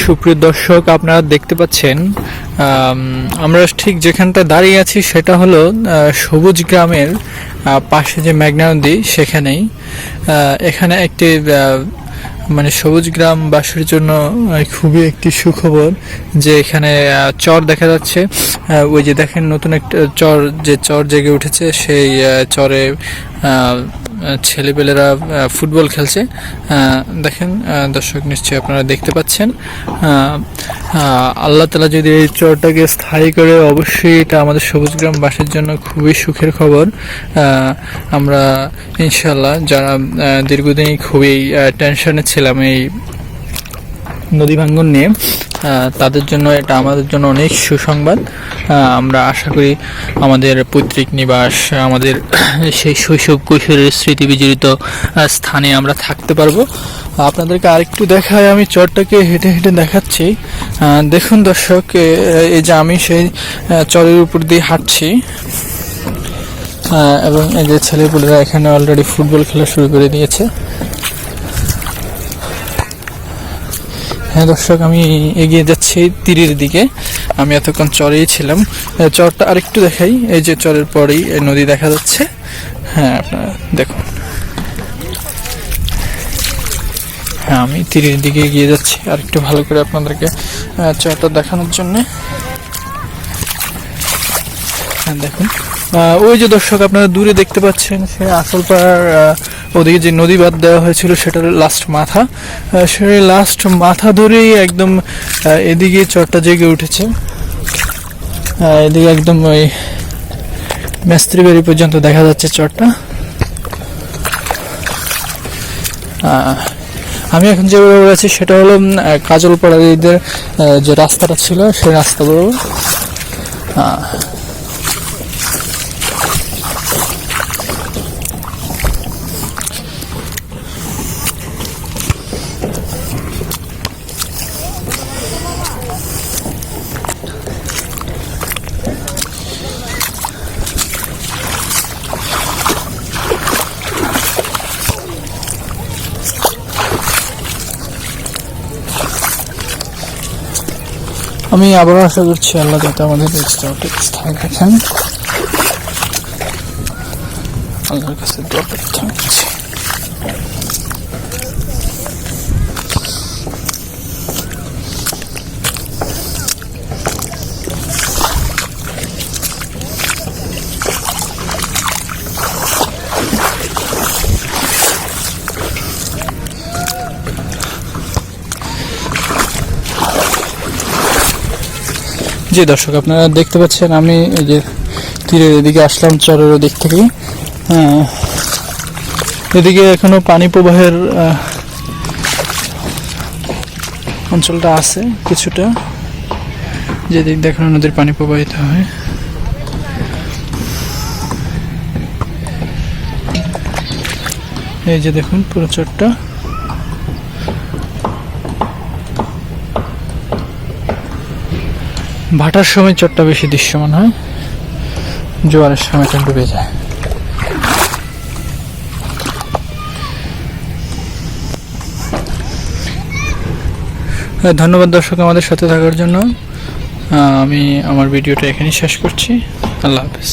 সুপ্রিয় দর্শক, আপনারা দেখতে পাচ্ছেন আমরা ঠিক যেখানটা দাঁড়িয়ে আছি সেটা হলো সবুজ গ্রামের পাশে যে মেঘনা নদী সেখানেই। এখানে একটি মানে সবুজ গ্রামবাসীর জন্য খুবই একটি সুখবর যে এখানে চর দেখা যাচ্ছে। ওই যে দেখেন নতুন একটা চর, যে চর জেগে উঠেছে, সেই চরে ছেলেপেলেরা ফুটবল খেলছে। দেখেন দর্শক নিশ্চয়ই আপনারা দেখতে পাচ্ছেন। আল্লাহ তালা যদি এই চরটাকে স্থায়ী করে, অবশ্যই এটা আমাদের সবুজ গ্রামবাসীর জন্য খুবই সুখের খবর। আমরা ইনশাল্লাহ যারা দীর্ঘদিনই খুবই টেনশনে ছিলাম এই নদী ভাঙ্গন নিয়ে তাদের জন্য এটা আমাদের জন্য অনেক সুসংবাদ। আমরা আশা করি আমাদের পৈতৃক নিবাস, আমাদের সেই শৈশব কৈশোরের স্মৃতি বিজড়িত স্থানে আমরা থাকতে পারব। আপনাদেরকে আরেকটু দেখায়, আমি চরটাকে হেঁটে হেঁটে দেখাচ্ছি। দেখুন দর্শক এই যে আমি সেই চরের উপর দিয়ে হাঁটছি। এবং এই যে ছেলেপুলেরা এখানে অলরেডি ফুটবল খেলা শুরু করে দিয়েছে। হ্যাঁ দর্শক আমি এগিয়ে যাচ্ছি তীরের দিকে। আমি এতক্ষণ চরেই ছিলাম। চরটা আরেকটু দেখাই। এই যে চরের পরেই নদী দেখা যাচ্ছে। হ্যাঁ আপনারা দেখুন। হ্যাঁ আমি তীরের দিকে এগিয়ে যাচ্ছি আরেকটু ভালো করে আপনাদেরকে চরটা দেখানোর জন্য। হ্যাঁ দেখুন। ওই যে দর্শক আপনারা দূরে দেখতে পাচ্ছেন সে আসলপাড়ার আহ, ওদিকে যে নদী বাদ দেওয়া হয়েছিল সেটার লাস্ট মাথা। সেই লাস্ট মাথা ধরেই একদম এদিকে চরটা জেগে উঠেছে। এদিকে একদম ওই মেস্ত্রি বাড়ি পর্যন্ত দেখা যাচ্ছে চরটা। আমি এখন যে বরাবর আছি সেটা হলো কাজল আহ, যে রাস্তাটা ছিল সেই রাস্তা বরাবর আমি আবারও আশা করছি আল্লাহ যাতে আমাদের এক্সট্রা স্থায়ী রাখেন। আল্লাহর কাছে দোয়া প্রার্থনা জি, দর্শক, আপনারা দেখতে পাচ্ছেন, আমি এই যে তীরের এদিকে আসলাম, চরের দিক থেকে। হ্যাঁ। এদিকে এখনও পানি প্রবাহের অঞ্চলটা আছে কিছুটা। যেদিক দেখানো নদীর পানি প্রবাহিত হয়। এই যে দেখুন, পুরো চরটা। ভাটার সময় চটটা বেশি দৃশ্যমান হয়, জোয়ারের সময় সময়টা ডুবে যায়। ধন্যবাদ দর্শক আমাদের সাথে থাকার জন্য। আমি আমার ভিডিওটা এখানেই শেষ করছি। আল্লাহ হাফেজ।